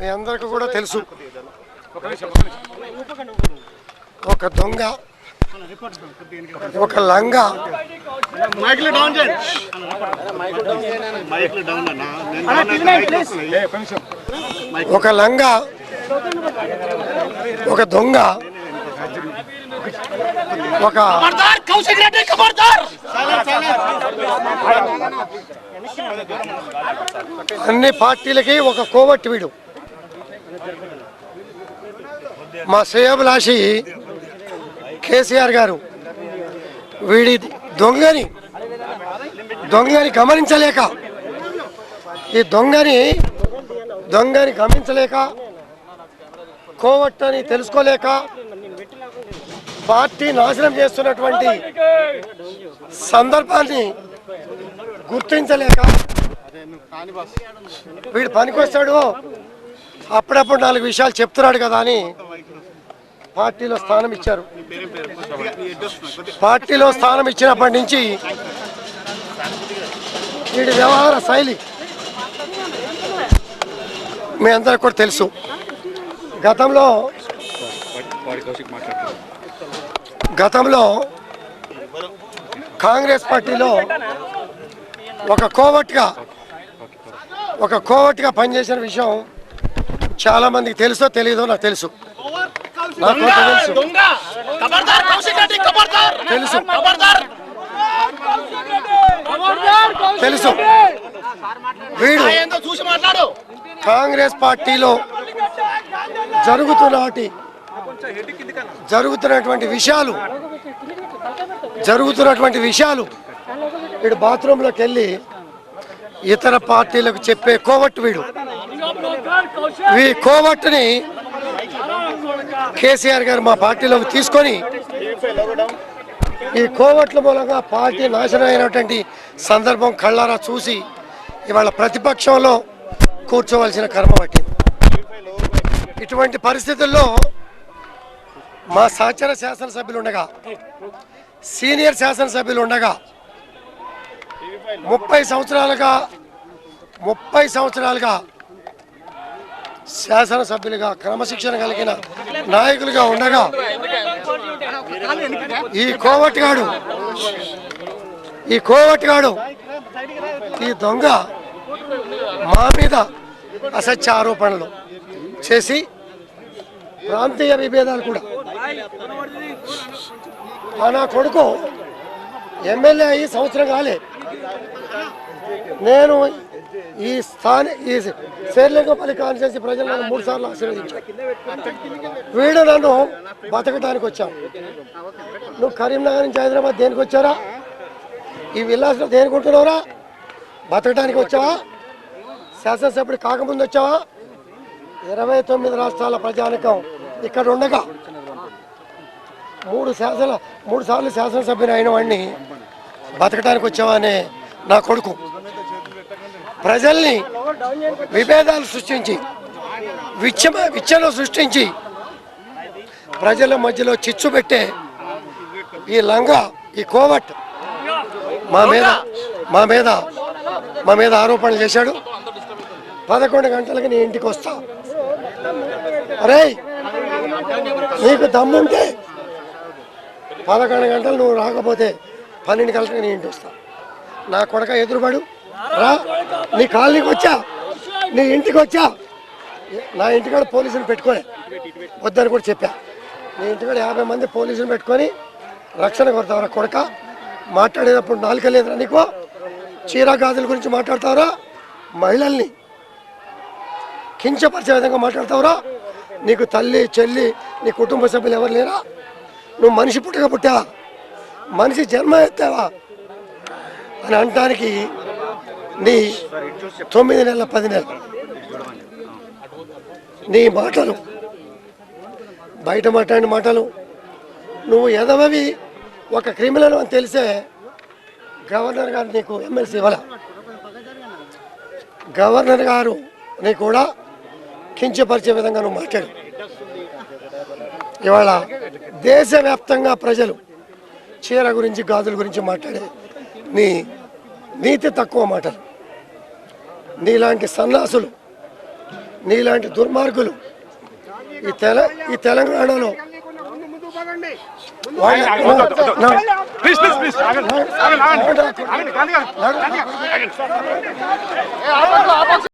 మీ అందరికీ కూడా తెలుసు. ఒక దొంగ ఒక లంగ. మైక్లు డౌన్ చేయండి. మైక్లు డౌన్ అన్న నేను మైక్ వస్తున్నాయి. ఒక లంగ ఒక దొంగ ఒక అన్ని పార్టీలకి ఒక కోవట్టి వీడు. మా శ్రేయభిలాషి కేసీఆర్ గారు వీడి దొంగని దొంగని గమనించలేక ఈ దొంగని దొంగని గమనించలేక కోవట్టని తెలుసుకోలేక పార్టీ నాశనం చేస్తున్నటువంటి సందర్భాన్ని గుర్తించలేక వీడు పనికొస్తాడు. అప్పుడప్పుడు నాలుగు విషయాలు చెప్తున్నాడు కదా అని పార్టీలో స్థానం ఇచ్చారు. పార్టీలో స్థానం ఇచ్చినప్పటి నుంచి వీడి వ్యవహార శైలి మీ అందరికి కూడా తెలుసు. గతంలో గతంలో కాంగ్రెస్ పార్టీలో ఒక కోవట్గా ఒక కోవట్గా పనిచేసిన విషయం చాలా మందికి తెలుసో తెలియదో నాకు తెలుసు. నాకు తెలుసు. తెలుసు. తెలుసు. వీడు కాంగ్రెస్ పార్టీలో జరుగుతున్నటి జరుగుతున్నటువంటి విషయాలు జరుగుతున్నటువంటి విషయాలు వీడు బాత్రూంలోకి వెళ్ళి ఇతర పార్టీలకు చెప్పే కోవట్టు వీడు. ఈ కోవట్టుని కేసీఆర్ గారు మా పార్టీలోకి తీసుకొని ఈ కోవట్ల మూలంగా పార్టీ నాశనం అయినటువంటి సందర్భం కళ్ళారా చూసి ఇవాళ ప్రతిపక్షంలో కూర్చోవలసిన కర్మ పట్టింది. ఇటువంటి పరిస్థితుల్లో మా సహచర శాసనసభ్యులు ఉండగా సీనియర్ శాసనసభ్యులు ఉండగా ముప్పై సంవత్సరాలుగా ముప్పై సంవత్సరాలుగా శాసనసభ్యులుగా క్రమశిక్షణ కలిగిన నాయకులుగా ఉండగా ఈ కోవట్గాడు ఈ కోవట్గాడు ఈ దొంగ మా మీద అసత్య ఆరోపణలు చేసి ప్రాంతీయ విభేదాలు కూడా. ఆ నా కొడుకు ఎమ్మెల్యే అయ్యి సంవత్సరం కాలే. నేను ఈ స్థాన ఈ శేర్లింగపల్లి కాన్స్టిట్యూన్సీ ప్రజలు నన్ను మూడు సార్లు ఆశీర్వదించాను వీడు నన్ను బతకడానికి వచ్చాను నువ్వు కరీంనగర్ నుంచి హైదరాబాద్ దేనికి వచ్చారా? ఈ విల్లాస్లో దేనికి ఉంటున్నావురా? బతకడానికి వచ్చావా? శాసనసభ్యుడు కాకముందు వచ్చావా? ఇరవై తొమ్మిది రాష్ట్రాల ప్రజానికం ఇక్కడ ఉండగా మూడు శాసన మూడు సార్లు శాసనసభ్యుని అయిన వాడిని బతకడానికి వచ్చావా అనే నా కొడుకు. ప్రజల్ని విభేదాలు సృష్టించి విచ్చమ విచ్చలు సృష్టించి ప్రజల మధ్యలో చిచ్చు పెట్టే ఈ లంగా ఈ కోవట్ మా మీద మా మీద మా మీద ఆరోపణలు చేశాడు. పదకొండు గంటలకి నీ ఇంటికి వస్తా. అరే నీకు దమ్ముంటే పదకొండు గంటలు నువ్వు రాకపోతే పన్నెండు గంటలకు నీ ఇంటికి వస్తా. నా కొడక ఎదురుపడు. నీ కాలనీకి వచ్చా? నీ ఇంటికి వచ్చా? నా ఇంటికాడ పోలీసులు పెట్టుకోలే వద్దని కూడా చెప్పా. నీ ఇంటికాడ యాభై మంది పోలీసులు పెట్టుకొని రక్షణ కొడతావరా కొడక? మాట్లాడేటప్పుడు నాలుక లేదురా నీకు? చీరా గాజుల గురించి మాట్లాడతావరా? మహిళల్ని కించపరిచే విధంగా మాట్లాడతావురా? నీకు తల్లి చెల్లి నీ కుటుంబ సభ్యులు ఎవరు లేరా? నువ్వు మనిషి పుట్టక పుట్టావా మనిషి జన్మ ఎత్తావా? అని అంటానికి నీ తొమ్మిది నెలల పది నెలలు. నీ మాటలు. బయట మాట్లాడిన మాటలు. నువ్వు ఎదవవి ఒక క్రిమినల్ అని తెలిసే గవర్నర్ గారు నీకు ఎమ్మెల్సీ ఇవ్వాల? గవర్నర్ గారు నీ కూడా కించపరిచే విధంగా నువ్వు మాట్లాడు. ఇవాళ దేశవ్యాప్తంగా ప్రజలు చీర గురించి గాజుల గురించి మాట్లాడే నీ నీతి తక్కువ మాటలు. నీలాంటి సన్నాసులు నీలాంటి దుర్మార్గులు ఈ తెల ఈ తెలంగాణలో